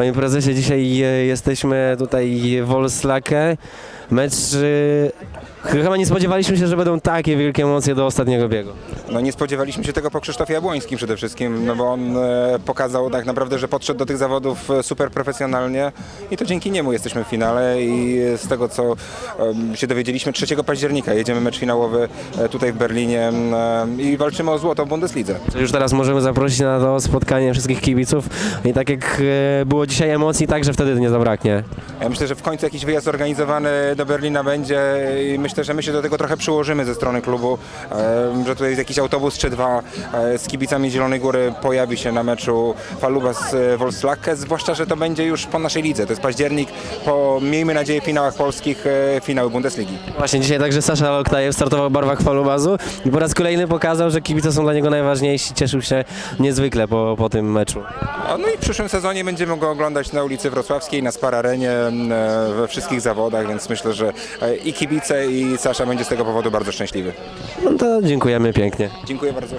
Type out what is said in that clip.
Panie prezesie, dzisiaj e, jesteśmy tutaj w Wolslake. Mecz... e, Chyba nie spodziewaliśmy się, że będą takie wielkie emocje do ostatniego biegu. No nie spodziewaliśmy się tego po Krzysztofie Jabłońskim przede wszystkim, no bo on e, pokazał tak naprawdę, że podszedł do tych zawodów super profesjonalnie i to dzięki niemu jesteśmy w finale i z tego co się dowiedzieliśmy 3 października jedziemy mecz finałowy tutaj w Berlinie i walczymy o złoto w Bundeslidze. Czyli już teraz możemy zaprosić na to spotkanie wszystkich kibiców i tak jak było dzisiaj emocji, także wtedy nie zabraknie. Ja myślę, że w końcu jakiś wyjazd zorganizowany do Berlina będzie i myślę, że my się do tego trochę przyłożymy ze strony klubu, że tutaj jakiś autobus czy dwa e, z kibicami Zielonej Góry pojawi się na meczu Faluba z e, zwłaszcza, że to będzie już po naszej lidze. To jest październik, po miejmy nadzieję finałach polskich, e, finały Bundesligi. Właśnie dzisiaj także Sasza Loktajew startował w barwach Falubazu i po raz kolejny pokazał, że kibice są dla niego najważniejsi. Cieszył się niezwykle po, po tym meczu. A No i w przyszłym sezonie będziemy go oglądać na ulicy Wrocławskiej, na Spararenie, mm, e, we wszystkich zawodach, więc myślę, że e, i kibice, i Sasza będzie z tego powodu bardzo szczęśliwy. No to dziękujemy pięknie. Dziękuję bardzo.